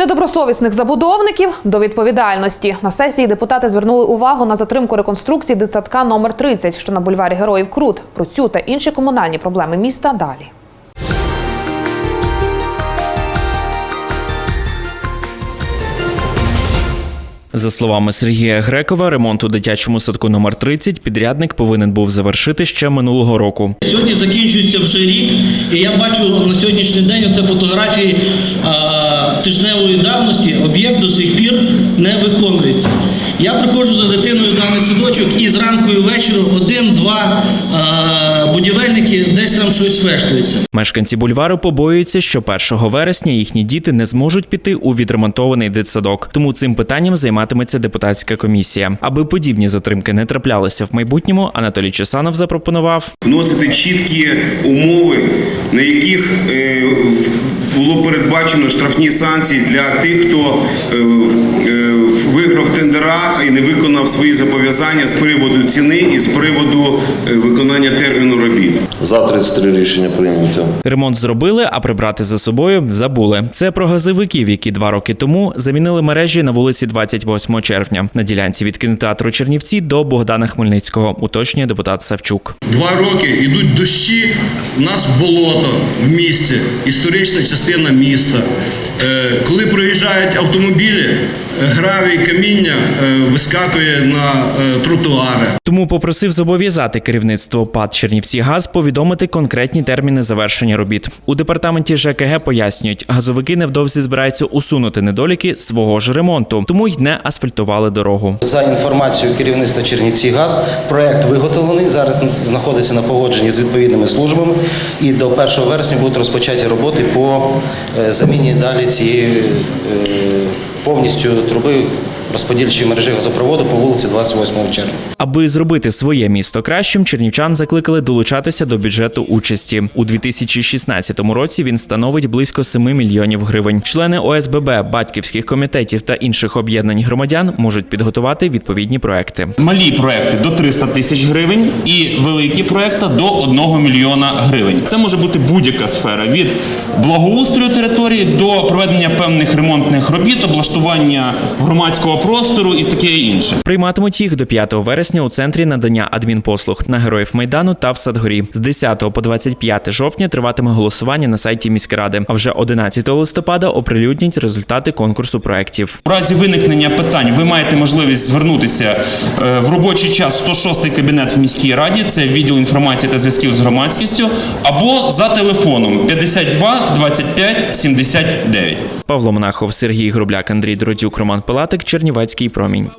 Недобросовісних забудовників до відповідальності на сесії депутати звернули увагу на затримку реконструкції дитсадка номер 30, що на бульварі Героїв Крут. Про цю та інші комунальні проблеми міста далі. За словами Сергія Грекова, ремонт у дитячому садку номер 30 підрядник повинен був завершити ще минулого року. Сьогодні закінчується вже рік, і я бачу на сьогоднішній день це фотографії а, тижневої давності. Об'єкт до сих пір не виконується. Я приходжу за дитиною в даний садочок і зранку і ввечері один-два а, будівельники десь там щось фештуються. Мешканці бульвару побоюються, що 1 вересня їхні діти не зможуть піти у відремонтований дитсадок. Тому цим питанням займатиметься депутатська комісія. Аби подібні затримки не траплялися в майбутньому, Анатолій Чесанов запропонував вносити чіткі умови, на яких е, передбачено штрафні санкції для тих, хто е, е, виграв тендера і не виконав свої зобов'язання з приводу ціни і з приводу е, виконання терміну робіт. За 33 рішення прийнято. ремонт зробили, а прибрати за собою забули. Це про газовиків, які два роки тому замінили мережі на вулиці 28 червня на ділянці від кінотеатру Чернівці до Богдана Хмельницького. Уточнює депутат Савчук. Два роки йдуть дощі, у нас болото в місті, історична частина міста. Е, Коли проїжджають автомобілі, е, гравій каміння е, вискакує на тротуари. Тому попросив зобов'язати керівництво ПАД Чернівцігаз повідомити конкретні терміни завершення робіт. У департаменті ЖКГ пояснюють, газовики невдовзі збираються усунути недоліки свого ж ремонту, тому й не асфальтували дорогу. За інформацією керівництва Чернівцігаз, проект виготовлений, зараз знаходиться на погодженні з відповідними службами, і до 1 вересня будуть розпочаті роботи по е, заміні далі цієї е, повністю труби розподільчої мережі газопроводу по вулиці 28 червня. Аби зробити своє місто кращим, чернівчан закликали долучатися до бюджету участі. У 2016 році він становить близько 7 мільйонів гривень. Члени ОСББ, батьківських комітетів та інших об'єднань громадян можуть підготувати відповідні проекти. Малі проекти до 300 тисяч гривень і великі проекти до 1 мільйона гривень. Це може бути будь-яка сфера від благоустрою території до проведення певних ремонтних робіт, облаштування громадського простору і таке інше. Прийматимуть їх до 5 вересня у центрі надання адмінпослуг на героїв майдану та в Садгорі. З 10 по 25 жовтня триватиме голосування на сайті міськради. А вже 11 листопада оприлюднять результати конкурсу проєктів. У разі виникнення питань ви маєте можливість звернутися е, в робочий час 106 кабінет в міській раді, це відділ інформації та зв'язків з громадськістю, або за телефоном 52 25 79. Павло Монахов, Сергій Грубляк, Андрій Дродюк, Роман Пилатик, Чернівецький промінь.